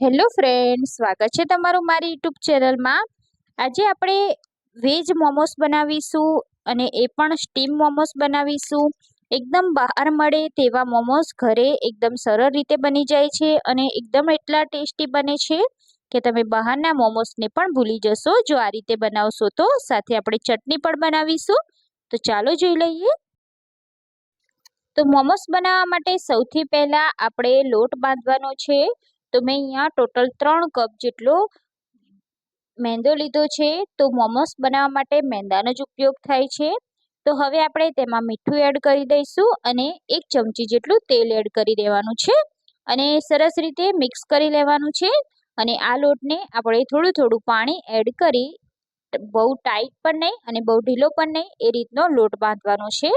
Hello friend સ્વાગત છે તમારું મારી યુટ્યુબ ચેનલમાં. આજે આપણે વેજ મોમોસ બનાવીશું અને એ પણ સ્ટીમ મોમોસ બનાવીશું. એકદમ બહાર મળે તેવા મોમોસ ઘરે એકદમ સરળ રીતે બની જાય છે અને એકદમ એટલા ટેસ્ટી બને છે કે તમે બહારના મોમોસને પણ ભૂલી જશો. જો આ રીતે બનાવશો તો સાથે આપણે ચટણી પણ બનાવીશું. તો ચાલો જોઈ લઈએ. તો મોમોસ બનાવવા માટે સૌથી પહેલાં આપણે લોટ બાંધવાનો છે. તો મેં અહીંયા ટોટલ ત્રણ કપ જેટલો મેંદો લીધો છે, તો મોમોસ બનાવવા માટે મેંદાનો જ ઉપયોગ થાય છે. તો હવે આપણે તેમાં મીઠું એડ કરી દઈશું અને એક ચમચી જેટલું તેલ એડ કરી દેવાનું છે. અને સરસ રીતે મિક્સ કરી લેવાનું છે અને આ લોટને આપણે થોડું થોડું પાણી એડ કરી, બહુ ટાઈટ પણ નહીં અને બહુ ઢીલો પણ નહીં, એ રીતનો લોટ બાંધવાનો છે.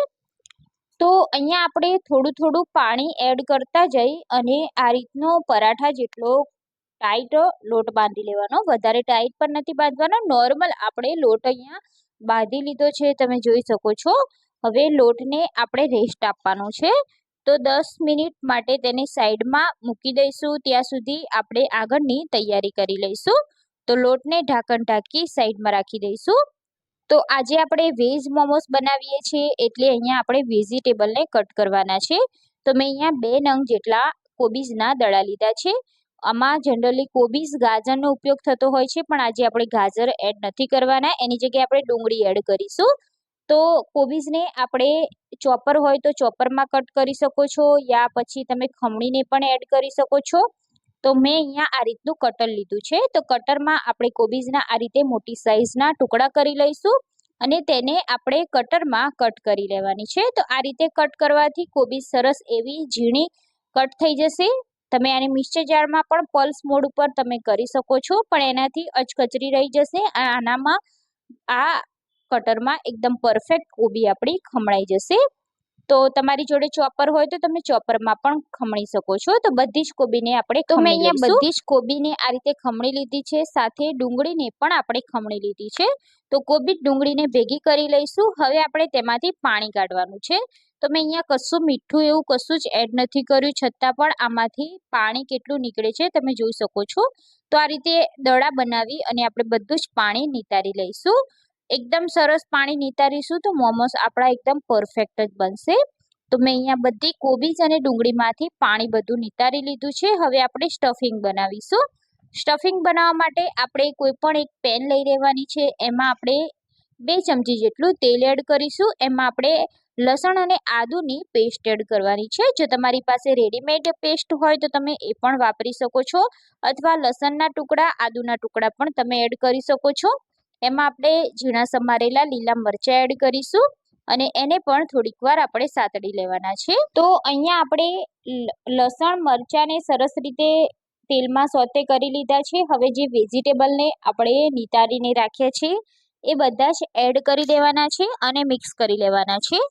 તો અહીંયા આપણે થોડું થોડું પાણી એડ કરતા જઈ અને આ રીતનો પરાઠા જેટલો ટાઈટ લોટ બાંધી લેવાનો. વધારે ટાઈટ પણ નથી બાંધવાનો. નોર્મલ આપણે લોટ અહીંયા બાંધી લીધો છે, તમે જોઈ શકો છો. હવે લોટને આપણે રેસ્ટ આપવાનો છે. તો દસ મિનિટ માટે તેને સાઈડમાં મૂકી દઈશું. ત્યાં સુધી આપણે આગળની તૈયારી કરી લઈશું. તો લોટને ઢાંકણ ઢાંકી સાઈડમાં રાખી દઈશું. તો આજે આપણે વેજ મોમોસ બનાવીએ છીએ એટલે અહીંયા આપણે વેજીટેબલને કટ કરવાના છે. તો મેં અહીંયા બે નંગ જેટલા કોબીઝના દડા લીધા છે. આમાં જનરલી કોબીઝ ગાજરનો ઉપયોગ થતો હોય છે, પણ આજે આપણે ગાજર એડ નથી કરવાના. એની જગ્યાએ આપણે ડુંગળી એડ કરીશું. તો કોબીઝને આપણે ચોપર હોય તો ચોપરમાં કટ કરી શકો છો, યા પછી તમે ખમણીને પણ એડ કરી શકો છો. તો મેં અહીંયા આ રીતનું કટર લીધું છે. તો કટરમાં આપણે કોબીજના આ રીતે મોટી સાઇઝના ટુકડા કરી લઈશું અને તેને આપણે કટરમાં કટ કરી લેવાની છે. તો આ રીતે કટ કરવાથી કોબીજ સરસ એવી ઝીણી કટ થઈ જશે. તમે આને મિક્સર જારમાં પણ પલ્સ મોડ ઉપર તમે કરી શકો છો, પણ એનાથી અચકચરી રહી જશે આનામાં આ કટરમાં એકદમ પરફેક્ટ કોબી આપણી ખમણાઈ જશે. તો તમારી જોડે ચોપર હોય તો તમે ચોપરમાં પણ ખમણી શકો છો. તો બધી જ કોબીને આપણે તો મેં અહીંયા બધી જ કોબીને આ રીતે ખમણી લીધી છે. સાથે ડુંગળીને પણ આપણે ખમણી લીધી છે. તો કોબી ડુંગળીને ભેગી કરી લઈશું. હવે આપણે તેમાંથી પાણી કાઢવાનું છે. તો મેં અહીંયા કશું મીઠું એવું કશું જ એડ નથી કર્યું. છતાં પણ આમાંથી પાણી કેટલું નીકળે છે તમે જોઈ શકો છો. તો આ રીતે દડા બનાવી અને આપણે બધું જ પાણી નિતારી લઈશું. એકદમ સરસ પાણી નિતારીશું તો મોમોસ આપણા એકદમ પરફેક્ટ જ બનશે. તો મેં અહીંયા બધી કોબીજ અને ડુંગળીમાંથી પાણી બધું નિતારી લીધું છે. હવે આપણે સ્ટફિંગ બનાવીશું. સ્ટફિંગ બનાવવા માટે આપણે કોઈ પણ એક પેન લઈ લેવાની છે. એમાં આપણે બે ચમચી જેટલું તેલ એડ કરીશું. એમાં આપણે લસણ અને આદુની પેસ્ટ એડ કરવાની છે. જો તમારી પાસે રેડીમેડ પેસ્ટ હોય તો તમે એ પણ વાપરી શકો છો. અથવા લસણના ટુકડા, આદુના ટુકડા પણ તમે એડ કરી શકો છો. એમાં આપણે ઝીણા સમારેલા લીલા મરચાં એડ કરીશું અને એને પણ થોડીક વાર આપણે સાતડી લેવાના છે. તો અહીંયા આપણે લસણ, મરચાંને સરસ રીતે તેલમાં સોતે કરી લીધા છે. હવે જે વેજીટેબલને આપણે નિતારીને રાખ્યા છે, એ બધા જ એડ કરી દેવાના છે અને મિક્સ કરી લેવાના છે.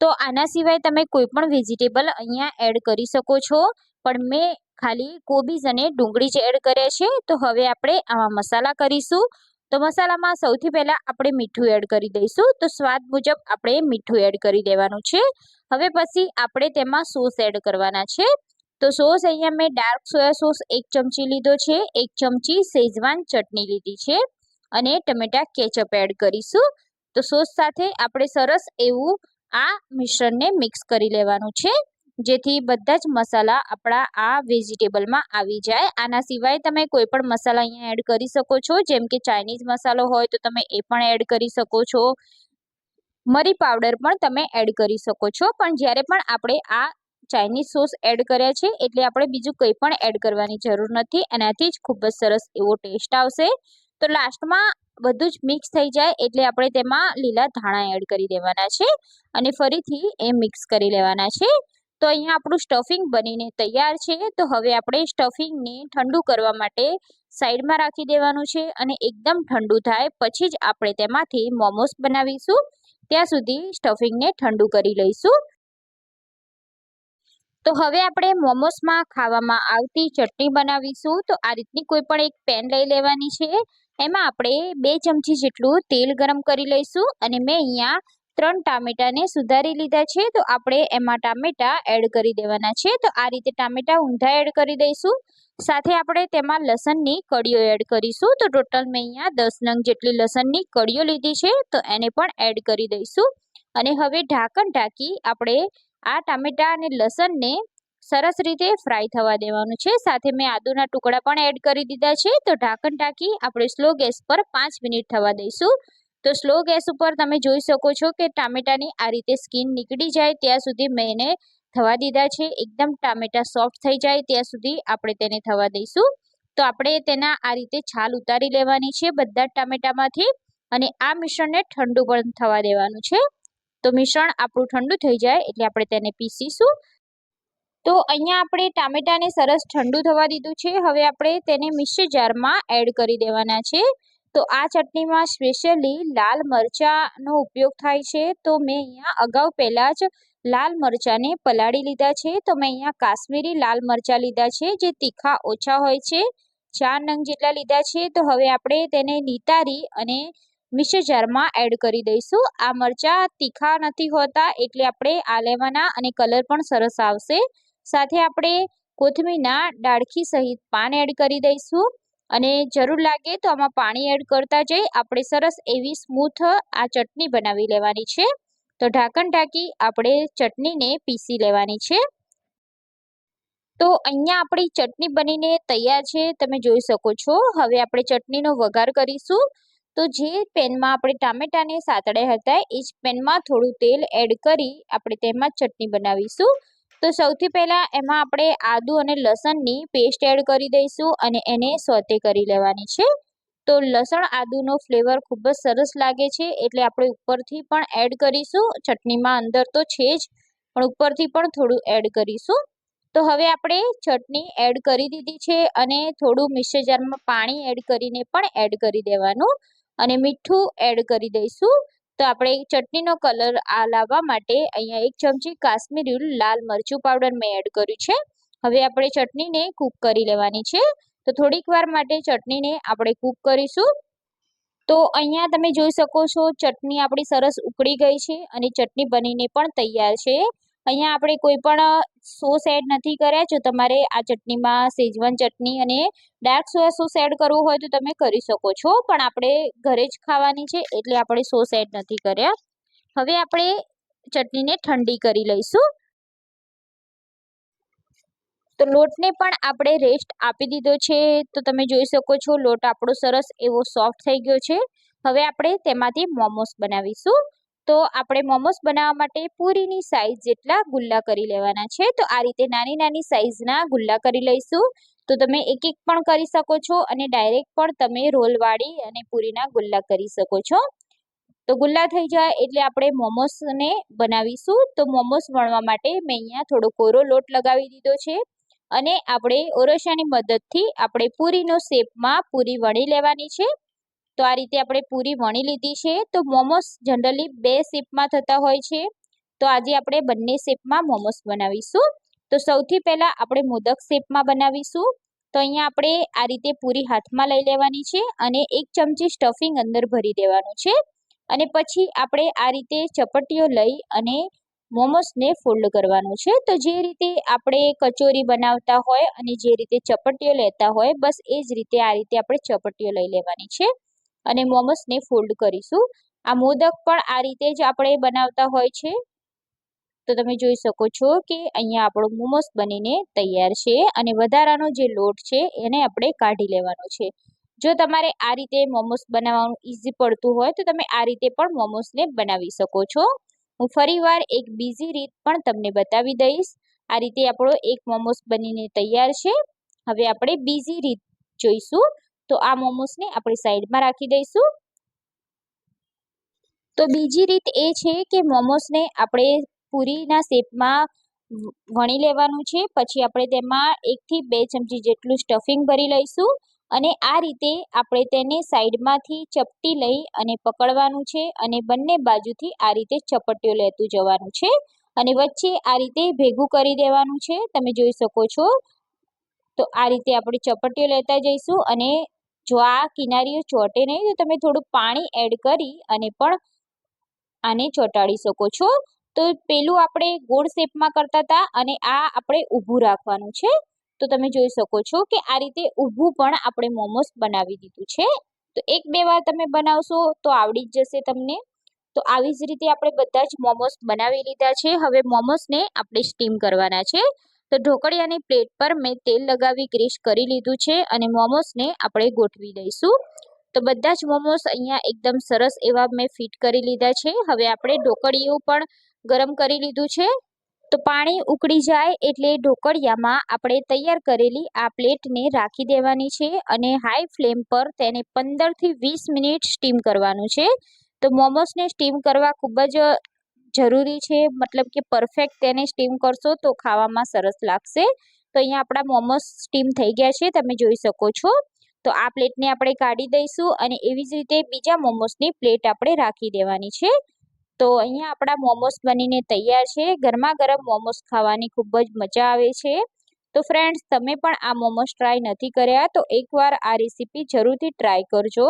તો આના સિવાય તમે કોઈ પણ વેજીટેબલ અહીંયા એડ કરી શકો છો. પણ મેં ખાલી કોબીજ અને ડુંગળી જ એડ કર્યા છે. તો હવે આપણે આમાં મસાલા કરીશું. તો મસાલામાં સૌથી પહેલાં આપણે મીઠું એડ કરી દઈશું. તો સ્વાદ મુજબ આપણે મીઠું એડ કરી દેવાનું છે. હવે પછી આપણે તેમાં સોસ એડ કરવાના છે. તો સોસ અહીંયા મેં ડાર્ક સોયા સોસ એક ચમચી લીધો છે. એક ચમચી શેઝવાન ચટણી લીધી છે. અને ટમેટા કેચઅપ એડ કરીશું. તો સોસ સાથે આપણે સરસ એવું આ મિશ્રણને મિક્સ કરી લેવાનું છે. જેથી બધા જ મસાલા આપણા આ વેજીટેબલમાં આવી જાય. આના સિવાય તમે કોઈ પણ મસાલા અહીંયા એડ કરી શકો છો. જેમ કે ચાઇનીઝ મસાલો હોય તો તમે એ પણ એડ કરી શકો છો. મરી પાવડર પણ તમે એડ કરી શકો છો. પણ જ્યારે પણ આપણે આ ચાઇનીઝ સોસ એડ કર્યા છે, એટલે આપણે બીજું કંઈ પણ એડ કરવાની જરૂર નથી. એનાથી જ ખૂબ જ સરસ એવો ટેસ્ટ આવશે. તો લાસ્ટમાં બધું જ મિક્સ થઈ જાય, એટલે આપણે તેમાં લીલા ધાણા એડ કરી દેવાના છે. અને ફરીથી એ મિક્સ કરી લેવાના છે. તો અહીંયા આપણું સ્ટફિંગ બનીને તૈયાર છે. તો હવે આપણે સ્ટફિંગને ઠંડુ કરવા માટે સાઈડમાં રાખી દેવાનું છે અને એકદમ ઠંડુ થાય. પછી જ આપણે તેમાંથી મોમોસ બનાવીશું. ત્યાં સુધી સ્ટફિંગને ઠંડુ કરી લઈશું. તો હવે આપણે મોમોસમાં ખાવામાં આવતી ચટણી બનાવીશું. તો આ રીતની કોઈ પણ એક પેન લઈ લેવાની છે. એમાં આપણે બે ચમચી જેટલું તેલ ગરમ કરી લઈશું અને મેં અહીંયા ત્રણ ટામેટાને સુધારી લીધા છે, તો આપણે એમાં ટામેટા એડ કરી દેવાના છે, તો આ રીતે ટામેટા ઊંધા એડ કરી દઈશું. સાથે આપણે તેમાં લસણની કડીઓ એડ કરીશું, તો ટોટલ મેં અહીંયા દસ નંગ જેટલી લસણની કડીઓ લીધી છે, તો એને પણ એડ કરી દઈશું. અને હવે ઢાંકણ ઢાંકી આપણે આ ટામેટા અને લસણને સરસ રીતે ફ્રાય થવા દેવાનું છે. સાથે મેં આદુના ટુકડા પણ એડ કરી દીધા છે, તો ઢાંકણ ઢાંકી આપણે સ્લો ગેસ પર પાંચ મિનિટ થવા દઈશું. તો સ્લો ગેસ ઉપર તમે જોઈ શકો છો કે ટામેટાની આ રીતે સ્કીન નીકળી જાય ત્યાં સુધી મેં એને થવા દીધા છે. એકદમ ટામેટા સોફ્ટ થઈ જાય ત્યાં સુધી આપણે તેને થવા દઈશું. તો આપણે તેના આ રીતે છાલ ઉતારી લેવાની છે બધા ટામેટામાંથી અને આ મિશ્રણને ઠંડુ પણ થવા દેવાનું છે. તો મિશ્રણ આપણું ઠંડુ થઈ જાય એટલે આપણે તેને પીસીશું. તો અહીંયા આપણે ટામેટાને સરસ ઠંડુ થવા દીધું છે. હવે આપણે તેને મિક્સર જારમાં એડ કરી દેવાના છે. તો આ ચટણીમાં સ્પેશિયલી લાલ મરચાંનો ઉપયોગ થાય છે. તો મેં અહીંયા અગાઉ પહેલાં જ લાલ મરચાંને પલાળી લીધા છે. તો મેં અહીંયા કાશ્મીરી લાલ મરચાં લીધા છે, જે તીખા ઓછા હોય છે. ચાર નંગ જેટલા લીધા છે. તો હવે આપણે તેને નિતારી અને મિક્સર જારમાં એડ કરી દઈશું. આ મરચાં તીખા નથી હોતા, એટલે આપણે આ લેવાના અને કલર પણ સરસ આવશે. સાથે આપણે કોથમીરના ડાળખી સહિત પાન એડ કરી દઈશું. અને જરૂર લાગે તો આમાં પાણી એડ કરતા જઈ આપણે સરસ એવી સ્મૂથ આ ચટણી બનાવી લેવાની છે. તો ઢાંકણ ઢાંકી આપણે ચટણીને પીસી લેવાની છે. તો અહીંયા આપણી ચટણી બનીને તૈયાર છે, તમે જોઈ શકો છો. હવે આપણે ચટણીનો વઘાર કરીશું. તો જે પેનમાં આપણે ટામેટાને સાતડ્યા હતા, એ જ પેનમાં થોડું તેલ એડ કરી આપણે તેમાં ચટણી બનાવીશું. તો સૌથી પહેલાં એમાં આપણે આદુ અને લસણની પેસ્ટ એડ કરી દઈશું અને એને સોતે કરી લેવાની છે. તો લસણ આદુનો ફ્લેવર ખૂબ જ સરસ લાગે છે, એટલે આપણે ઉપરથી પણ એડ કરીશું. ચટણીમાં અંદર તો છે જ, પણ ઉપરથી પણ થોડું એડ કરીશું. તો હવે આપણે ચટણી એડ કરી દીધી છે અને થોડું મિક્સર જારમાં પાણી એડ કરીને પણ એડ કરી દેવાનું. અને મીઠું એડ કરી દઈશું. તો આપણે ચટણીનો કલર આ લાવવા માટે અહીંયા એક ચમચી કાશ્મીરી લાલ મરચું પાવડર મેં એડ કર્યું છે. હવે આપણે ચટણીને કૂક કરી લેવાની છે. તો થોડીક વાર માટે ચટણીને આપણે કૂક કરીશું. તો અહીંયા તમે જોઈ શકો છો ચટણી આપણી સરસ ઉકળી ગઈ છે અને ચટણી બનીને પણ તૈયાર છે. અહીંયા આપણે કોઈ પણ સોસ એડ નથી કર્યા. જો તમારે આ ચટણીમાં સેજવન ચટણી અને ડાર્ક સોયા સોસ એડ કરવું હોય તો તમે કરી શકો છો. પણ આપણે ઘરે જ ખાવાની છે એટલે આપણે સોસ એડ નથી કર્યા. હવે આપણે ચટણીને ઠંડી કરી લઈશું. તો લોટને પણ આપણે રેસ્ટ આપી દીધો છે. તો તમે જોઈ શકો છો લોટ આપણો સરસ એવો સોફ્ટ થઈ ગયો છે. હવે આપણે તેમાંથી મોમોસ બનાવીશું. તો આપણે મોમોસ બનાવવા માટે પૂરીની સાઈઝ જેટલા ગુલ્લા કરી લેવાના છે. તો આ રીતે નાની નાની સાઈઝના ગુલ્લા કરી લઈશું. તો તમે એક એક પણ કરી શકો છો અને ડાયરેક્ટ પણ તમે રોલ વાળી અને પૂરીના ગુલ્લા કરી શકો છો. તો ગુલ્લા થઈ જાય એટલે આપણે મોમોસને બનાવીશું. તો મોમોસ વણવા માટે મેં અહીંયા થોડો કોરો લોટ લગાવી દીધો છે. અને આપણે ઓરોશાની મદદથી આપણે પૂરીનો શેપમાં પૂરી વણી લેવાની છે. તો આ રીતે આપણે પૂરી વણી લીધી છે. તો મોમોસ જનરલી બે શેપમાં થતા હોય છે. તો આજે આપણે બંને શેપમાં મોમોસ બનાવીશું. તો સૌથી પહેલાં આપણે મોદક શેપમાં બનાવીશું. તો અહીંયા આપણે આ રીતે પૂરી હાથમાં લઈ લેવાની છે અને એક ચમચી સ્ટફિંગ અંદર ભરી દેવાનું છે. અને પછી આપણે આ રીતે ચપટીઓ લઈ અને મોમોસને ફોલ્ડ કરવાનું છે. તો જે રીતે આપણે કચોરી બનાવતા હોય અને જે રીતે ચપટીઓ લેતા હોય, બસ એ જ રીતે આ રીતે આપણે ચપટીઓ લઈ લેવાની છે. અને મોમોસને ફોલ્ડ કરીશું. આ મોદક પણ આ રીતે જ આપણે બનાવતા હોય છે. તો તમે જોઈ શકો છો કે અહીંયા આપણો મોમોસ બનીને તૈયાર છે અને વધારાનો જે લોટ છે એને આપણે કાઢી લેવાનો છે. જો તમારે આ રીતે મોમોસ બનાવવાનું ઇઝી પડતું હોય તો તમે આ રીતે પણ મોમોસને બનાવી શકો છો. હું ફરીવાર એક બીજી રીત પણ તમને બતાવી દઈશ. આ રીતે આપણો એક મોમોસ બનીને તૈયાર છે. હવે આપણે બીજી રીત જોઈશું. તો આ મોમોસને આપણે સાઈડમાં રાખી દઈશું. તો બીજી રીત એ છે કે મોમોસને આપણે પૂરીના શેપમાં વણી લેવાનું છે. પછી આપણે તેમાં એકથી બે ચમચી જેટલું સ્ટફિંગ ભરી લઈશું અને આ રીતે આપણે તેને સાઈડમાંથી ચપટી લઈ અને પકડવાનું છે અને બંને બાજુથી આ રીતે ચપટીઓ લેતું જવાનું છે. અને વચ્ચે આ રીતે ભેગું કરી દેવાનું છે. તમે જોઈ શકો છો. તો આ રીતે આપણે ચપટીઓ લેતા જઈશું અને જો આ કિનારીઓ ચોટે નહીં, તો તમે થોડું પાણી એડ કરી અને પણ આને ચોંટાડી શકો છો. તો પેલું આપણે ગોળ શેપમાં કરતા હતા અને આ આપણે ઊભું રાખવાનું છે. તો તમે જોઈ શકો છો કે આ રીતે ઊભું પણ આપણે મોમોસ બનાવી દીધું છે. તો એક બે વાર તમે બનાવશો તો આવડી જ જશે તમને. તો આવી જ રીતે આપણે બધા જ મોમોસ બનાવી લીધા છે. હવે મોમોસને આપણે સ્ટીમ કરવાના છે. તો ઢોકળિયાની પ્લેટ પર મેં તેલ લગાવી ગ્રીસ કરી લીધું છે અને મોમોસને આપણે ગોઠવી દઈશું. તો બધા જ મોમોસ અહીંયા એકદમ સરસ એવા મેં ફિટ કરી લીધા છે. હવે આપણે ઢોકળિયું પણ ગરમ કરી લીધું છે. તો પાણી ઉકળી જાય એટલે ઢોકળિયામાં આપણે તૈયાર કરેલી આ પ્લેટને રાખી દેવાની છે અને હાઈ ફ્લેમ પર તેને પંદરથી વીસ મિનિટ સ્ટીમ કરવાનું છે. તો મોમોસને સ્ટીમ કરવા ખૂબ જ જરૂરી છે, મતલબ કે પરફેક્ટ તેને સ્ટીમ કરશો તો ખાવામાં સરસ લાગશે. તો અહીંયા આપણા મોમોસ સ્ટીમ થઈ ગયા છે, તમે જોઈ શકો છો. તો આ પ્લેટને આપણે કાઢી દઈશું અને એવી જ રીતે બીજા મોમોસની પ્લેટ આપણે રાખી દેવાની છે. તો અહીંયા આપણા મોમોસ બનીને તૈયાર છે. ગરમા ગરમ મોમોસ ખાવાની ખૂબ જ મજા આવે છે. તો ફ્રેન્ડ્સ તમે પણ આ મોમોસ ટ્રાય નથી કર્યા તો એકવાર આ રેસીપી જરૂરથી ટ્રાય કરજો.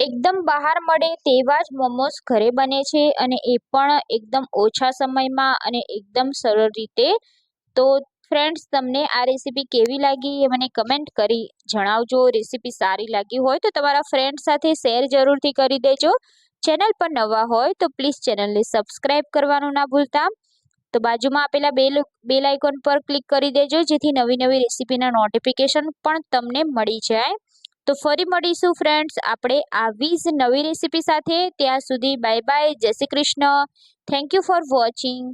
એકદમ બહાર મળે તેવા જ મોમોસ ઘરે બને છે અને એ પણ એકદમ ઓછા સમયમાં અને એકદમ સરળ રીતે. તો ફ્રેન્ડ્સ, તમને આ રેસીપી કેવી લાગી એ મને કમેન્ટ કરી જણાવજો. રેસીપી સારી લાગી હોય તો તમારા ફ્રેન્ડ સાથે શેર જરૂરથી કરી દેજો. ચેનલ પર નવા હોય તો પ્લીઝ ચેનલને સબસ્ક્રાઈબ કરવાનું ના ભૂલતા. તો બાજુમાં આપેલા બેલ બેલ આઇકોન પર ક્લિક કરી દેજો જેથી નવી નવી રેસીપીના નોટિફિકેશન પણ તમને મળી જાય. તો ફરી મળીશું ફ્રેન્ડ્સ આપણે આવી જ નવી રેસીપી સાથે. ત્યાં સુધી bye bye Jai Shri Krishna. Thank you for watching